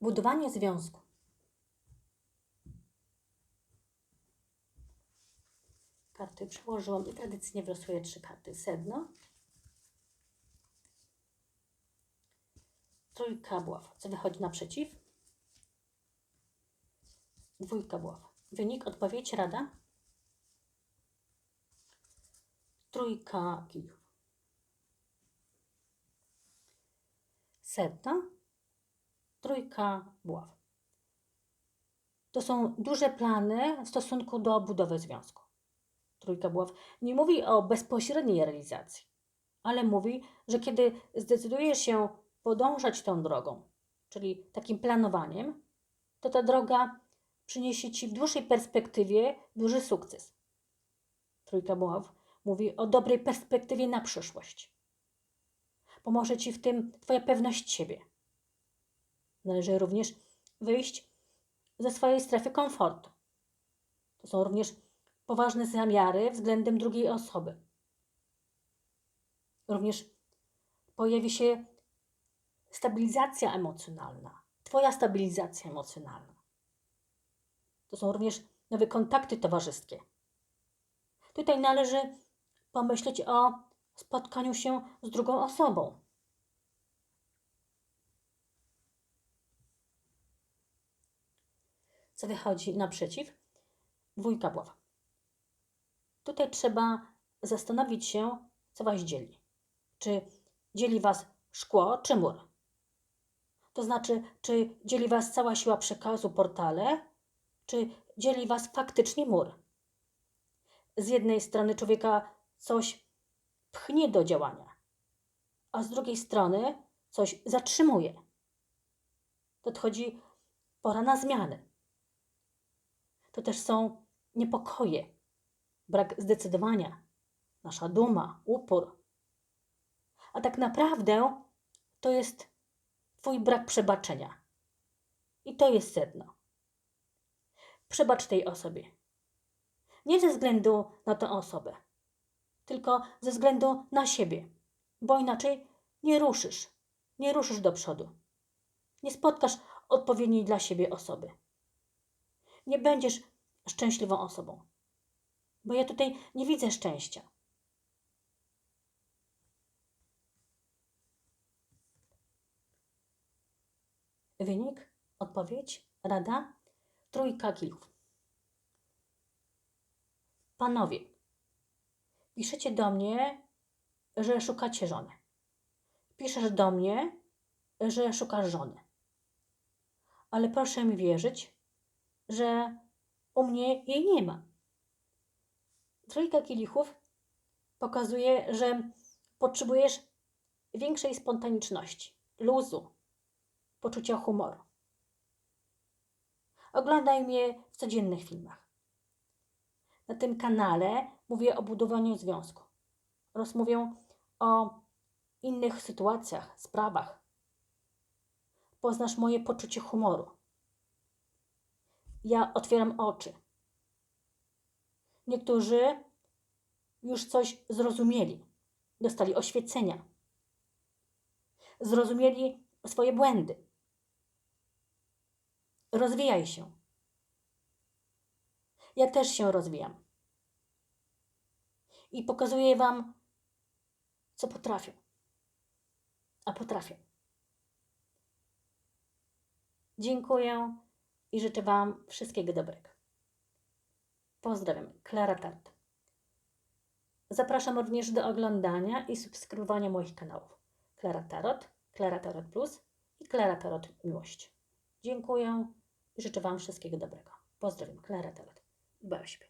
Budowanie związku. Karty przełożyłam i tradycyjnie wylosuję trzy karty. Sedno. Trójka buław. Co wychodzi naprzeciw? Dwójka buław. Wynik, odpowiedź, rada? Trójka kijów. Sedno. Trójka buław. To są duże plany w stosunku do budowy związku. Trójka buław nie mówi o bezpośredniej realizacji, ale mówi, że kiedy zdecydujesz się podążać tą drogą, czyli takim planowaniem, to ta droga przyniesie ci w dłuższej perspektywie duży sukces. Trójka buław mówi o dobrej perspektywie na przyszłość. Pomoże ci w tym Twoja pewność siebie. Należy również wyjść ze swojej strefy komfortu. To są również poważne zamiary względem drugiej osoby. Również pojawi się stabilizacja emocjonalna, Twoja stabilizacja emocjonalna. To są również nowe kontakty towarzyskie. Tutaj należy pomyśleć o spotkaniu się z drugą osobą. Co wychodzi naprzeciw? Dwójka buław. Tutaj trzeba zastanowić się, co Was dzieli. Czy dzieli Was szkło, czy mur? To znaczy, czy dzieli Was cała siła przekazu, portale, czy dzieli Was faktycznie mur? Z jednej strony człowieka coś pchnie do działania, a z drugiej strony coś zatrzymuje. Nadchodzi pora na zmiany. To też są niepokoje, brak zdecydowania, nasza duma, upór. A tak naprawdę to jest Twój brak przebaczenia. I to jest sedno. Przebacz tej osobie. Nie ze względu na tę osobę, tylko ze względu na siebie, bo inaczej nie ruszysz, nie ruszysz do przodu. Nie spotkasz odpowiedniej dla siebie osoby. Nie będziesz szczęśliwą osobą, bo ja tutaj nie widzę szczęścia. Wynik, odpowiedź, rada, trójka kilów. Panowie, piszecie do mnie, że szukacie żony. Piszesz do mnie, że szukasz żony. Ale proszę mi wierzyć, że u mnie jej nie ma. Trójka kielichów pokazuje, że potrzebujesz większej spontaniczności, luzu, poczucia humoru. Oglądaj mnie w codziennych filmach. Na tym kanale mówię o budowaniu związku oraz mówię o innych sytuacjach, sprawach. Poznasz moje poczucie humoru. Ja otwieram oczy. Niektórzy już coś zrozumieli, dostali oświecenia, zrozumieli swoje błędy. Rozwijaj się. Ja też się rozwijam. I pokazuję Wam, co potrafię. A potrafię. Dziękuję i życzę Wam wszystkiego dobrego. Pozdrawiam, Klara Tart. Zapraszam również do oglądania i subskrybowania moich kanałów. Klara Tarot, Klara Tarot Plus i Klara Tarot Miłość. Dziękuję i życzę Wam wszystkiego dobrego. Pozdrawiam, Klara Tarot. Dbaj o siebie.